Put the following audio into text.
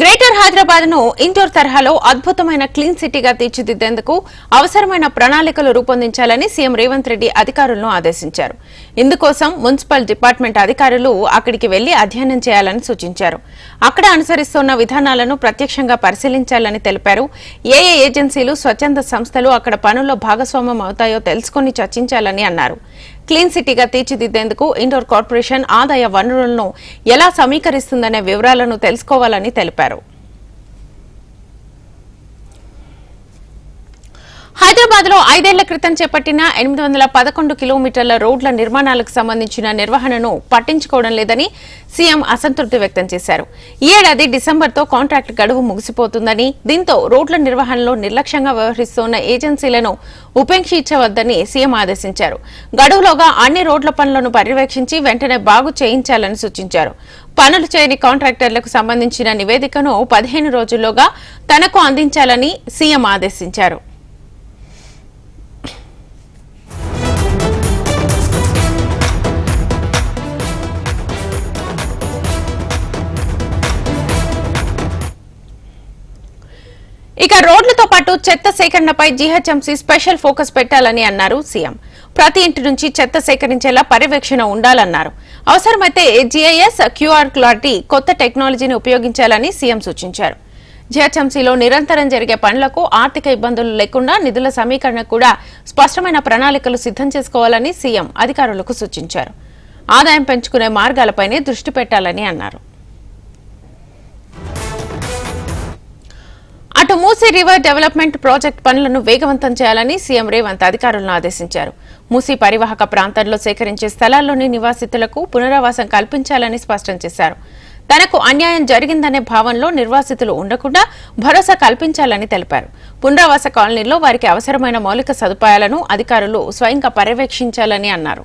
Greater హైదరాబాద్ను indoor తరహాలో అద్భుతమైన క్లీన్ సిటీగా తీర్చిదిద్దేందుకు అవసరమైన ప్రణాళికలు రూపొందించాలని సీఎం రేవంత్ రెడ్డి అధికారులను ఆదేశించారు. ఇందుకోసం మున్సిపల్ డిపార్ట్మెంట్ అధికారులు అక్కడికి వెళ్ళి అధ్యయనం చేయాలని సూచించారు. అక్కడ అనుసరిస్తున్న విధానాలను ప్రత్యక్షంగా పరిశీలించాలని తెలిపారు. ఏ ఏ ఏజెన్సీలు స్వచ్ఛంద సంస్థలు అక్కడ పనుల్లో భాగస్వామ్యం అవుతాయో తెలుసుకుని చర్చించాలని అన్నారు. క్లీన్ సిటీగా తీర్చిదిద్దేందుకు ఇండోర్ కార్పొరేషన్ ఆదాయ వనరులను ఎలా సమీకరిస్తుందనే వివరాలను తెలుసుకోవాలని తెలిపారు. హైదరాబాద్లో ఐదేళ్ళ క్రితం చేపట్టిన ఎనిమిది వందల పదకొండు కిలోమీటర్ల రోడ్ల నిర్మాణాలకు సంబంధించిన నిర్వహణను పట్టించుకోవడం లేదని సీఎం అసంతృప్తి వ్యక్తం చేశారు. ఈ ఏడాది డిసెంబర్తో కాంట్రాక్ట్ గడువు ముగిసిపోతుందని దీంతో రోడ్ల నిర్వహణలో నిర్లక్ష్యంగా వ్యవహరిస్తున్న ఏజెన్సీలను ఉపేక్షించవద్దని సీఎం ఆదేశించారు. గడువులోగా అన్ని రోడ్ల పనులను పర్యవేక్షించి వెంటనే బాగు చేయించాలని సూచించారు. పనులు చేయని కాంట్రాక్టర్లకు సంబంధించిన నివేదికను పదిహేను రోజుల్లోగా తనకు అందించాలని సీఎం ఆదేశించారు. ఇక రోడ్లతో పాటు చెత్త సేకరణపై జీహెచ్ఎంసీ స్పెషల్ ఫోకస్ పెట్టాలని అన్నారు సీఎం. ప్రతి ఇంటి నుంచి చెత్త సేకరించేలా పర్యవేక్షణ ఉండాలన్నారు. అవసరమైతే జీఐఎస్ క్యూఆర్ లాంటి కొత్త టెక్నాలజీని ఉపయోగించాలని సీఎం సూచించారు. జీహెచ్ఎంసీలో నిరంతరం జరిగే పనులకు ఆర్థిక ఇబ్బందులు లేకుండా నిధుల సమీకరణ కూడా స్పష్టమైన ప్రణాళికలు సిద్ధం చేసుకోవాలని సీఎం అధికారులకు సూచించారు. ఆదాయం పెంచుకునే మార్గాలపైనే దృష్టి పెట్టాలని అన్నారు. అటు మూసీ రివర్ డెవలప్మెంట్ ప్రాజెక్ట్ పనులను వేగవంతం చేయాలని సీఎం రేవంత్ అధికారులను ఆదేశించారు. మూసీ పరివాహక ప్రాంతంలో సేకరించే స్థలాల్లోని నివాసితులకు పునరావాసం కల్పించాలని స్పష్టం చేశారు. తనకు అన్యాయం జరిగిందనే భావంలో నిర్వాసితులు ఉండకుండా భరోసా కల్పించాలని తెలిపారు. పునరావాస కాలనీలో వారికి అవసరమైన మౌలిక సదుపాయాలను అధికారులు స్వయంగా పర్యవేక్షించాలని అన్నారు.